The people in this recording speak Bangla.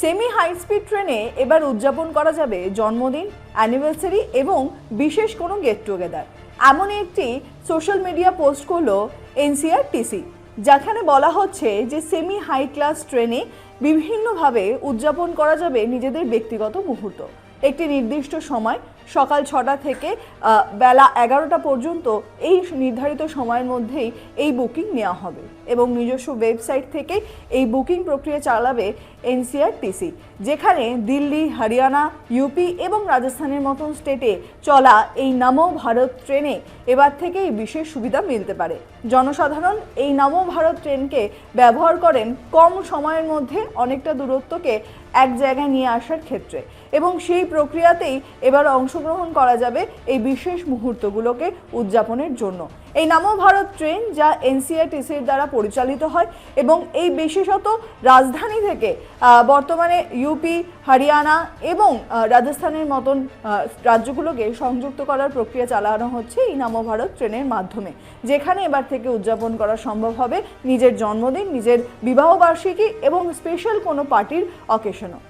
সেমি হাই স্পিড ট্রেনে এবার উদযাপন করা যাবে জন্মদিন অ্যানিভার্সারি এবং বিশেষ কোনো গেট টুগেদার এমন একটি সোশ্যাল মিডিয়া পোস্ট করল এনসিআরটিসি, যেখানে বলা হচ্ছে যে সেমি হাই ক্লাস ট্রেনে বিভিন্নভাবে উদযাপন করা যাবে নিজেদের ব্যক্তিগত মুহূর্ত। একটি নির্দিষ্ট সময়, সকাল ছটা থেকে বেলা এগারোটা পর্যন্ত এই নির্ধারিত সময়ের মধ্যেই এই বুকিং নেওয়া হবে এবং নিজস্ব ওয়েবসাইট থেকে এই বুকিং প্রক্রিয়া চালাবে এনসিআরটিসি যেখানে দিল্লি, হরিয়ানা ইউপি এবং রাজস্থানের মতন স্টেটে চলা এই নামো ভারত ট্রেনে এবার থেকেই বিশেষ সুবিধা মিলতে পারে। জনসাধারণ এই নামো ভারত ট্রেনকে ব্যবহার করেন কম সময়ের মধ্যে অনেকটা দূরত্বকে এক জায়গায় নিয়ে আসার ক্ষেত্রে। এবং সেই প্রক্রিয়াতেই এবার অংশগ্রহণ করা যাবে এই বিশেষ মুহূর্তগুলোকে উদযাপনের জন্য। এই নামো ভারত ট্রেন যা এনসিআরটিসির দ্বারা পরিচালিত হয় এবং এই বিশেষত রাজধানী থেকে বর্তমানে ইউপি হরিয়ানা এবং রাজস্থানের মতন রাজ্যগুলোকে সংযুক্ত করার প্রক্রিয়া চালানো হচ্ছে এই নামো ভারত ট্রেনের মাধ্যমে। যেখানে এবার থেকে উদযাপন করা সম্ভব হবে নিজের জন্মদিন, নিজের বিবাহবার্ষিকী এবং স্পেশাল কোনো পার্টির অকেশনও